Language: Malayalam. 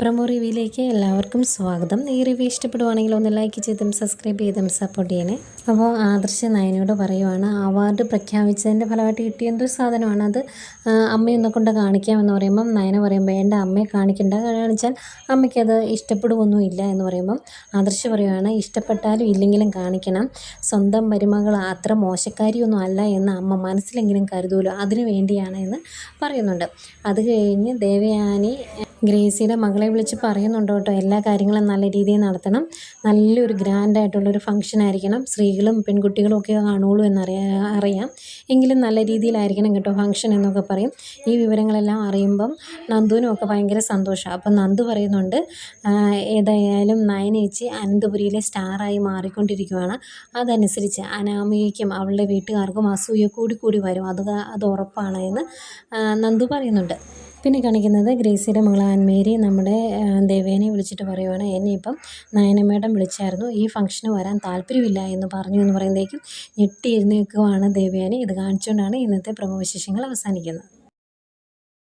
പ്രമോ എല്ലാവർക്കും സ്വാഗതം. ഈ റിവ്യൂ ഇഷ്ടപ്പെടുവാണെങ്കിൽ ഒന്ന് ലൈക്ക് ചെയ്തും സബ്സ്ക്രൈബ് ചെയ്തും സപ്പോർട്ട് ചെയ്യണേ. അപ്പോൾ ആദർശ നയനോട് പറയുവാണ് അവാർഡ് പ്രഖ്യാപിച്ചതിന്റെ ഫലമായിട്ട് കിട്ടിയ എന്തൊരു സാധനമാണ് അത്? അമ്മയൊന്നെ കൊണ്ട് കാണിക്കാമെന്ന് പറയുമ്പം നയന പറയുമ്പോൾ എന്റെ അമ്മയെ കാണിക്കണ്ട. കാണിച്ചാൽ അമ്മയ്ക്കത് ഇഷ്ടപ്പെടുവൊന്നുമില്ല എന്ന് പറയുമ്പം ആദർശ പറയുവാണ് ഇഷ്ടപ്പെട്ടാലും ഇല്ലെങ്കിലും കാണിക്കണം. സ്വന്തം മരുമകൾ അത്ര മോശക്കാരിയൊന്നും അല്ല എന്ന് അമ്മ മനസ്സിലെങ്കിലും കരുതുമല്ലോ അതിനു വേണ്ടിയാണ് എന്ന് പറയുന്നുണ്ട്. അത് കഴിഞ്ഞ് ദേവയാനി ഗ്രേസിയുടെ മകളെ വിളിച്ച് പറയുന്നുണ്ട് കേട്ടോ. എല്ലാ കാര്യങ്ങളും നല്ല രീതിയിൽ നടത്തണം. നല്ലൊരു ഗ്രാൻഡായിട്ടുള്ളൊരു ഫംഗ്ഷൻ ആയിരിക്കണം. സ്ത്രീകളും പെൺകുട്ടികളും ഒക്കെ കാണുള്ളൂ എന്നറിയാ അറിയാം. എങ്കിലും നല്ല രീതിയിലായിരിക്കണം കേട്ടോ ഫംഗ്ഷൻ എന്നൊക്കെ പറയും. ഈ വിവരങ്ങളെല്ലാം അറിയുമ്പം നന്ദുവിനും ഒക്കെ ഭയങ്കര സന്തോഷമാണ് അപ്പം നന്ദു പറയുന്നുണ്ട് ഏതായാലും നയനേച്ചി അനന്തപുരിയിലെ സ്റ്റാറായി മാറിക്കൊണ്ടിരിക്കുകയാണ് അതനുസരിച്ച് അനാമികയ്ക്കും അവളുടെ വീട്ടുകാർക്കും അസൂയ കൂടി കൂടി വരും. അത് അത് ഉറപ്പാണ് എന്ന് നന്ദു പറയുന്നുണ്ട്. പിന്നെ കാണിക്കുന്നത് ഗ്രേസിയുടെ മകൾ ആൻമേരി നമ്മുടെ ദേവേനെ വിളിച്ചിട്ട് പറയുവാണ് എന്നെ ഇപ്പം നയന മേഡം വിളിച്ചായിരുന്നു. ഈ ഫംഗ്ഷന് വരാൻ താല്പര്യമില്ല എന്ന് പറഞ്ഞു എന്ന് പറയുമ്പോഴേക്കും ഞെട്ടി എഴുന്നേൽക്കുവാണ് ദേവയാനി ഇത് കാണിച്ചുകൊണ്ടാണ് ഇന്നത്തെ പ്രമുഖ വിശേഷങ്ങൾ അവസാനിക്കുന്നത്.